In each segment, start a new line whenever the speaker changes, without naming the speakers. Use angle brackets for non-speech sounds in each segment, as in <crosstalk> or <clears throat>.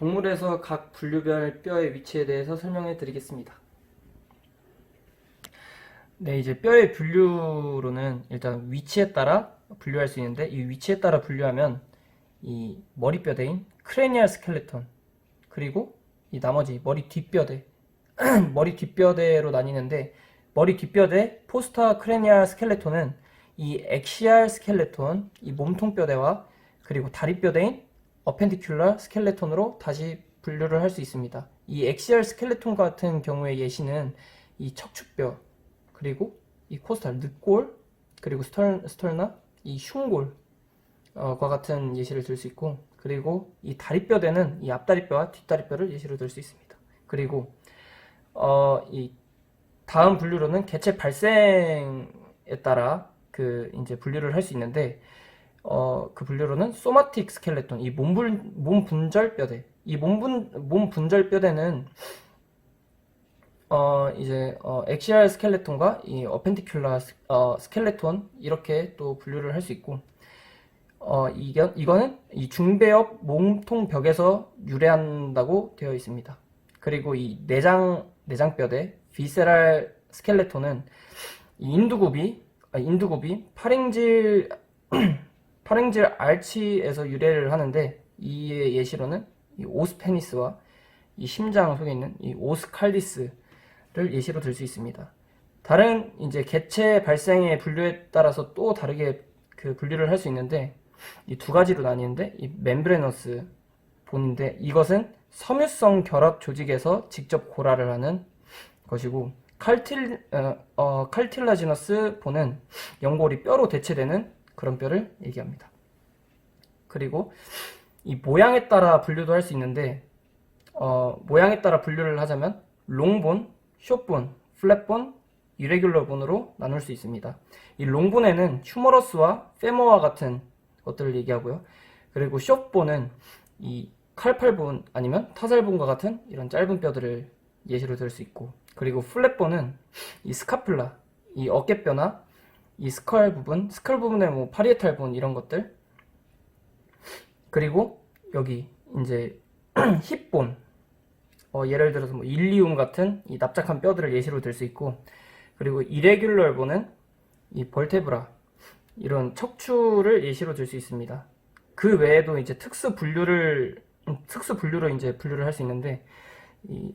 동물에서 각 분류별 뼈의 위치에 대해서 설명해 드리겠습니다. 네, 이제 뼈의 분류로는 일단 위치에 따라 분류할 수 있는데 이 위치에 따라 분류하면 이 머리뼈대인 크레니얼 스켈레톤 그리고 이 나머지 머리 뒷뼈대 <clears throat> 머리 뒷뼈대로 나뉘는데 머리 뒷뼈대 포스타 크레니얼 스켈레톤은 이 엑시알 스켈레톤 이 몸통뼈대와 그리고 다리뼈대인 어펜디큘러 스켈레톤으로 다시 분류를 할 수 있습니다. 이 엑시얼 스켈레톤 같은 경우의 예시는 이 척추뼈 그리고 이 코스탈 늑골 그리고 스털, 스털나 이 흉골과 같은 예시를 들 수 있고 그리고 이 다리뼈대는 이 앞다리뼈와 뒷다리뼈를 예시로 들 수 있습니다. 그리고 어, 이 다음 분류로는 개체 발생에 따라 그 이제 분류를 할 수 있는데 어, 그 분류로는 소마틱 스켈레톤, 이 몸분, 몸 분절 뼈대. 이 몸분, 몸 분절 뼈대는 어, 이제 어, 엑시알 스켈레톤과 이 어펜디큘라 스, 어, 스켈레톤 이렇게 또 분류를 할 수 있고 어, 이거, 이거는 이 중배엽 몸통 벽에서 유래한다고 되어 있습니다. 그리고 이 내장 내장뼈대 비세랄 스켈레톤은 이 인두고비 아, 인두고비 파랭질 <clears throat> 파랭질 알치에서 유래를 하는데 이의 예시로는 이 오스페니스와 이 심장 속에 있는 이 오스칼리스를 예시로 들 수 있습니다. 다른 이제 개체 발생의 분류에 따라서 또 다르게 그 분류를 할 수 있는데 이 두 가지로 나뉘는데 이 멤브레너스 본인데 이것은 섬유성 결합 조직에서 직접 고라를 하는 것이고 칼틸 어, 어, 칼틸라지너스 본은 연골이 뼈로 대체되는 그런 뼈를 얘기합니다. 그리고 이 모양에 따라 분류도 할 수 있는데 어, 모양에 따라 분류를 하자면 롱본, 숏본, 플랫본, 이레귤러 본으로 나눌 수 있습니다. 이 롱본에는 휴머러스와 페머와 같은 것들을 얘기하고요. 그리고 숏본은 이 칼팔본 아니면 타살본과 같은 이런 짧은 뼈들을 예시로 들 수 있고 그리고 플랫본은 이 스카플라, 이 어깨뼈나 이 스컬 부분, 스컬 부분에 뭐 파리에탈 본 이런 것들. 그리고 여기 이제 <clears throat> 힙본. 어, 예를 들어서 뭐 일리움 같은 이 납작한 뼈들을 예시로 들 수 있고 그리고 이레귤러 본은 이 벌테브라. 이런 척추를 예시로 들 수 있습니다. 그 외에도 이제 특수 분류를 음, 특수 분류로 이제 분류를 할 수 있는데 이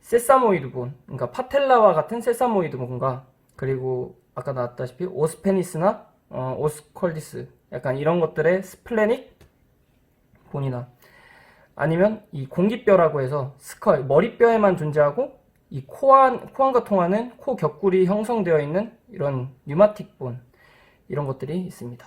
세사모이드 본, 그러니까 파텔라와 같은 세사모이드 본과 그리고 아까 나왔다시피 오스페니스나 어, 오스컬디스 약간 이런 것들의 스플레닉 본이나 아니면 이 공기뼈라고 해서 스컬 머리뼈에만 존재하고 이 코안 코안과 통하는 코 격굴이 형성되어 있는 이런 뉴마틱 본 이런 것들이 있습니다.